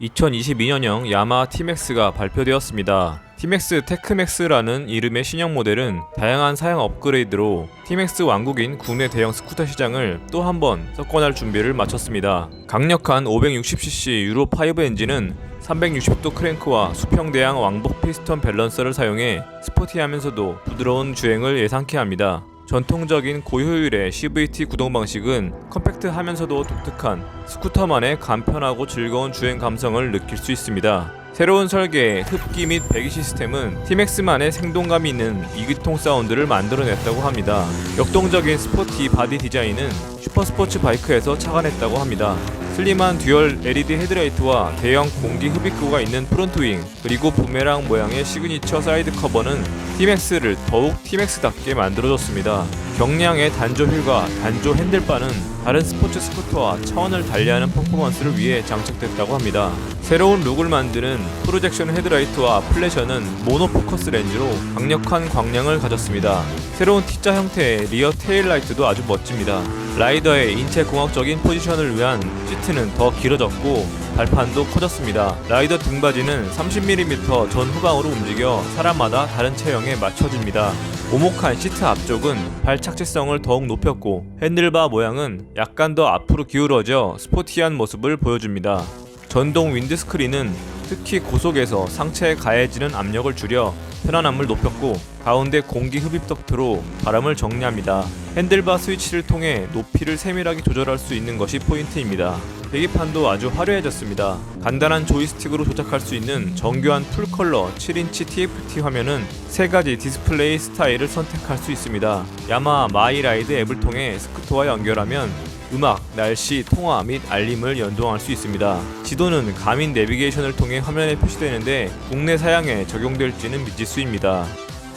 2022년형 야마 T-Max가 발표되었습니다. T-Max 테크맥스라는 이름의 신형 모델은 다양한 사양 업그레이드로 T-Max 왕국인 국내 대형 스쿠터 시장을 또 한 번 석권할 준비를 마쳤습니다. 강력한 560cc 유로 5 엔진은 360도 크랭크와 수평대양 왕복 피스톤 밸런서를 사용해 스포티하면서도 부드러운 주행을 예상케 합니다. 전통적인 고효율의 CVT 구동 방식은 컴팩트하면서도 독특한 스쿠터만의 간편하고 즐거운 주행 감성을 느낄 수 있습니다. 새로운 설계의 흡기 및 배기 시스템은 T-Max만의 생동감이 있는 이기통 사운드를 만들어냈다고 합니다. 역동적인 스포티 바디 디자인은 슈퍼스포츠 바이크에서 착안했다고 합니다. 슬림한 듀얼 LED 헤드라이트와 대형 공기 흡입구가 있는 프론트 윙 그리고 부메랑 모양의 시그니처 사이드 커버는 T-Max를 더욱 T-Max답게 만들어줬습니다. 경량의 단조 휠과 단조 핸들바는 다른 스포츠 스쿠터와 차원을 달리하는 퍼포먼스를 위해 장착됐다고 합니다. 새로운 룩을 만드는 프로젝션 헤드라이트와 플래셔는 모노포커스 렌즈로 강력한 광량을 가졌습니다. 새로운 T자 형태의 리어 테일라이트도 아주 멋집니다. 라이더의 인체 공학적인 포지션을 위한 시트는 더 길어졌고 발판도 커졌습니다. 라이더 등받이는 30mm 전 후방으로 움직여 사람마다 다른 체형에 맞춰집니다. 오목한 시트 앞쪽은 발 착지성을 더욱 높였고 핸들바 모양은 약간 더 앞으로 기울어져 스포티한 모습을 보여줍니다. 전동 윈드스크린은 특히 고속에서 상체에 가해지는 압력을 줄여 편안함을 높였고 가운데 공기 흡입 덕트로 바람을 정리합니다. 핸들바 스위치를 통해 높이를 세밀하게 조절할 수 있는 것이 포인트입니다. 계기판도 아주 화려해졌습니다. 간단한 조이스틱으로 조작할 수 있는 정교한 풀컬러 7인치 TFT 화면은 세 가지 디스플레이 스타일을 선택할 수 있습니다. 야마 마이라이드 앱을 통해 스쿠터와 연결하면 음악, 날씨, 통화 및 알림을 연동할 수 있습니다. 지도는 가민 내비게이션을 통해 화면에 표시되는데 국내 사양에 적용될지는 미지수입니다.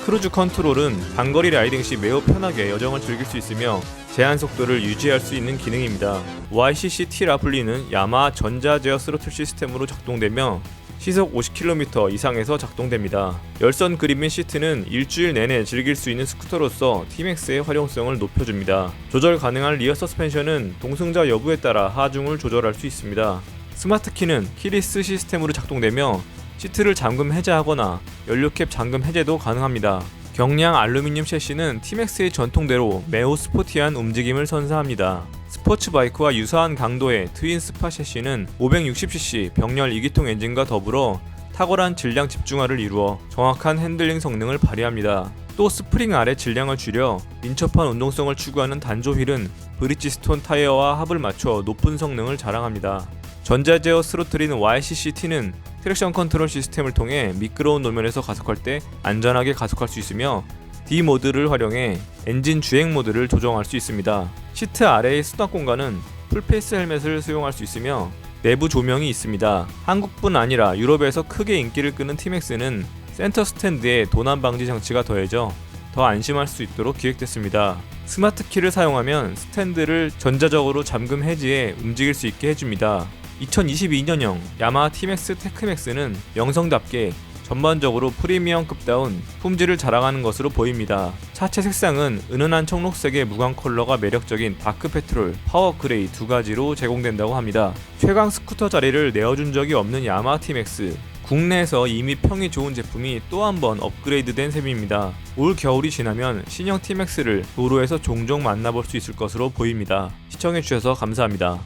크루즈 컨트롤은 단거리 라이딩 시 매우 편하게 여정을 즐길 수 있으며 제한 속도를 유지할 수 있는 기능입니다. YCC-T라 불리는 야마 전자 제어 스로틀 시스템으로 작동되며 시속 50km 이상에서 작동됩니다. 열선 그립인 시트는 일주일 내내 즐길 수 있는 스쿠터로서 T-Max의 활용성을 높여줍니다. 조절 가능한 리어 서스펜션은 동승자 여부에 따라 하중을 조절할 수 있습니다. 스마트 키는 키리스 시스템으로 작동되며 시트를 잠금 해제하거나 연료캡 잠금 해제도 가능합니다. 경량 알루미늄 셰시는 T-Max의 전통대로 매우 스포티한 움직임을 선사합니다. 스포츠 바이크와 유사한 강도의 트윈 스파 셰시는 560cc 병렬 2기통 엔진과 더불어 탁월한 질량 집중화를 이루어 정확한 핸들링 성능을 발휘합니다. 또 스프링 아래 질량을 줄여 민첩한 운동성을 추구하는 단조 휠은 브리지스톤 타이어와 합을 맞춰 높은 성능을 자랑합니다. 전자제어 스로틀인 YCCT는 트랙션 컨트롤 시스템을 통해 미끄러운 노면에서 가속할 때 안전하게 가속할 수 있으며 D 모드를 활용해 엔진 주행 모드를 조정할 수 있습니다. 시트 아래의 수납 공간은 풀페이스 헬멧을 수용할 수 있으며 내부 조명이 있습니다. 한국뿐 아니라 유럽에서 크게 인기를 끄는 T-Max는 센터 스탠드에 도난 방지 장치가 더해져 더 안심할 수 있도록 기획됐습니다. 스마트 키를 사용하면 스탠드를 전자적으로 잠금 해지해 움직일 수 있게 해줍니다. 2022년형 야마 T-Max 테크맥스는 영성답게 전반적으로 프리미엄급다운 품질을 자랑하는 것으로 보입니다. 차체 색상은 은은한 청록색의 무광 컬러가 매력적인 다크 페트롤, 파워 그레이 두 가지로 제공된다고 합니다. 최강 스쿠터 자리를 내어준 적이 없는 야마 T-Max. 국내에서 이미 평이 좋은 제품이 또 한 번 업그레이드된 셈입니다. 올 겨울이 지나면 신형 T-Max를 도로에서 종종 만나볼 수 있을 것으로 보입니다. 시청해주셔서 감사합니다.